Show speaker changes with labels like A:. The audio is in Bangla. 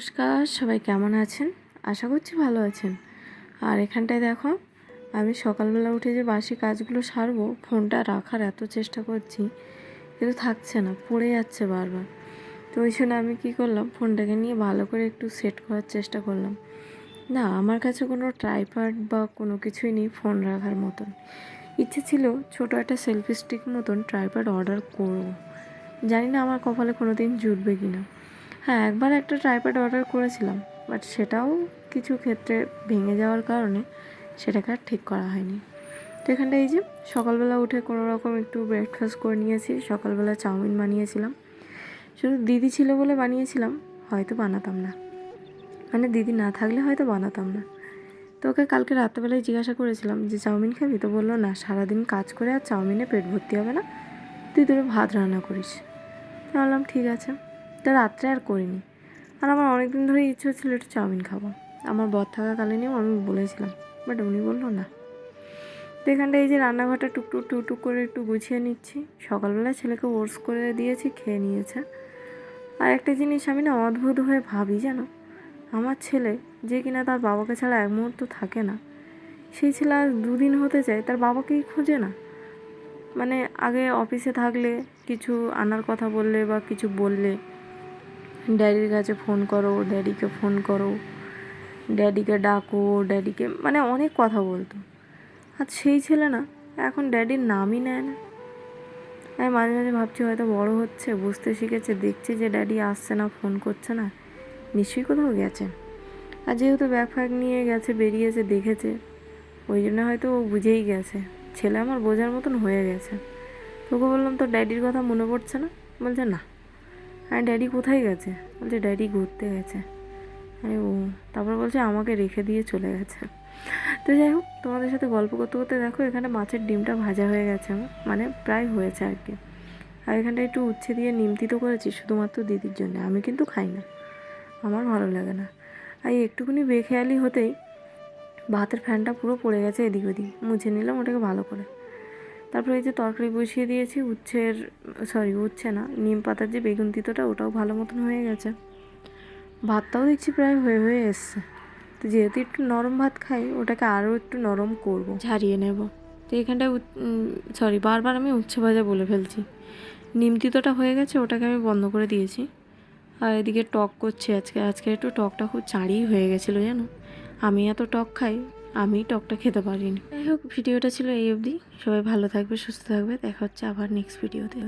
A: সবাই কেমন আছেন? আশা করছি ভালো আছেন। আর এখানটায় দেখো, আমি সকালবেলা উঠে যে বাসি কাজগুলো সারবো, ফোনটা রাখার এত চেষ্টা করছি, কিন্তু থাকছে না, পড়ে যাচ্ছে বারবার। তো ওই জন্য আমি কী করলাম, ফোনটাকে নিয়ে ভালো করে একটু সেট করার চেষ্টা করলাম। না, আমার কাছে কোনো ট্রাইপ্যাড বা কোনো কিছুই নেই ফোন রাখার মতন। ইচ্ছে ছিল ছোটো একটা সেলফি স্টিক মতন ট্রাইপ্যাড অর্ডার করব। জানি না আমার কপালে কোনো দিন জুটবে কি না হ্যাঁ একবার একটা ট্রাইপ্যাড অর্ডার করেছিলাম বাট সেটাও কিছু ক্ষেত্রে ভেঙে যাওয়ার কারণে সেটাকে আর ঠিক করা হয়নি। তো এখানটা এই যে, সকালবেলা উঠে কোনো রকম একটু ব্রেকফাস্ট করে নিয়েছি, সকালবেলা চাউমিন বানিয়েছিলাম। শুধু দিদি ছিল বলে বানিয়েছিলাম, হয়তো বানাতাম না। মানে দিদি না থাকলে হয়তো বানাতাম না। তো ওকে কালকে রাত্রেবেলায় জিজ্ঞাসা করেছিলাম যে, চাউমিন খাবি? তো বলল, না, সারাদিন কাজ করে আর চাউমিনে পেট ভর্তি হবে না। তুই তোর ভাত রান্না করিস। বললাম, ঠিক আছে। তো রাত্রে আর করিনি। আর আমার অনেক দিন ধরে ইচ্ছে হচ্ছিল একটু চাউমিন খাব। আমার বর থাকাকালীনও আমি বলেছিলাম, বাট উনি বলল, না। তো এখানটা এই যে রান্নাঘরটা টুকটুক টুকটুক করে একটু গুছিয়ে নিচ্ছি। সকালবেলা ছেলেকে ওর্স করে দিয়েছি, খেয়ে নিয়েছে। আর একটা জিনিস আমি না অদ্ভুত হয়ে ভাবি, জানো? আমার ছেলে যে কিনা তার বাবাকে ছাড়া এক মুহূর্ত থাকে না। সেই ছেলে আজ দুদিন হতে চায়, তার বাবাকেই খোঁজে না। মানে আগে অফিসে থাকলে কিছু আনার কথা বললে বা কিছু বললে ড্যাডির কাছে ফোন করো ড্যাডিকে ফোন করো। ড্যাডিকে ডাকো ড্যাডিকে মানে অনেক কথা বলতো। আর সেই ছেলে না, এখন ড্যাডির নামই নেয় না। আমি মাঝে মাঝে ভাবছি হয়তো বড় হচ্ছে, বুঝতে শিখেছে, দেখছে যে ড্যাডি আসছে না ফোন করছে না, নিশ্চয়ই কোথাও গেছে। আর যেহেতু ব্যাগ নিয়ে গেছে, বেরিয়েছে, দেখেছে, ওই জন্য হয়তো ও বুঝেই গেছে। ছেলে আমার বোঝার মতন হয়ে গেছে। তোকে বললাম তো ড্যাডির কথা মনে পড়ছে না? বলছে, না। হ্যাঁ ড্যাডি কোথায় গেছে? বলছে, ড্যাডি ঘুরতে গেছে। আরে ও, তারপর বলছে, আমাকে রেখে দিয়ে চলে গেছে। তো যাই হোক, তোমাদের সাথে গল্প করতে করতে দেখো, এখানে মাছের ডিমটা ভাজা হয়ে গেছে আমার মানে প্রায় হয়েছে আর কি। আর এখানটা একটু উচ্ছে দিয়ে নিমতিত করেছি, শুধুমাত্র দিদির জন্য। আমি কিন্তু খাই না, আমার ভালো লাগে না। আর একটুখানি বেখেয়ালি হতেই ভাতের ফ্যানটা পুরো পড়ে গেছে এদিক ওদিক, মুছে নিলাম ওটাকে ভালো করে। তারপরে এই যে তরকারি বসিয়ে দিয়েছি, উচ্ছের সরি উচ্ছে না, নিম পাতার যে বেগুন তিতোটা, ওটাও ভালো মতন হয়ে গেছে। ভাতটাও দেখছি প্রায় হয়ে হয়ে এসছে। তো যেহেতু একটু নরম ভাত খাই, ওটাকে আরও একটু নরম করব। ঝারিয়ে নেব। তো এখানটায় সরি বারবার আমি উচ্ছে ভাজা বলে ফেলছি। নিম তিতোটা হয়ে গেছে, ওটাকে আমি বন্ধ করে দিয়েছি। আর এদিকে টক করছি আজকে। আজকে একটু টকটা খুব চাঁড়িই হয়ে গেছিল, জানো? আমি এত টক খাই আমি টকটা খেতে পারিনি। যাই হোক, ভিডিওটা ছিল এই অবধি। সবাই ভালো থাকবে, সুস্থ থাকবে। দেখা হচ্ছে আবার নেক্সট ভিডিওতে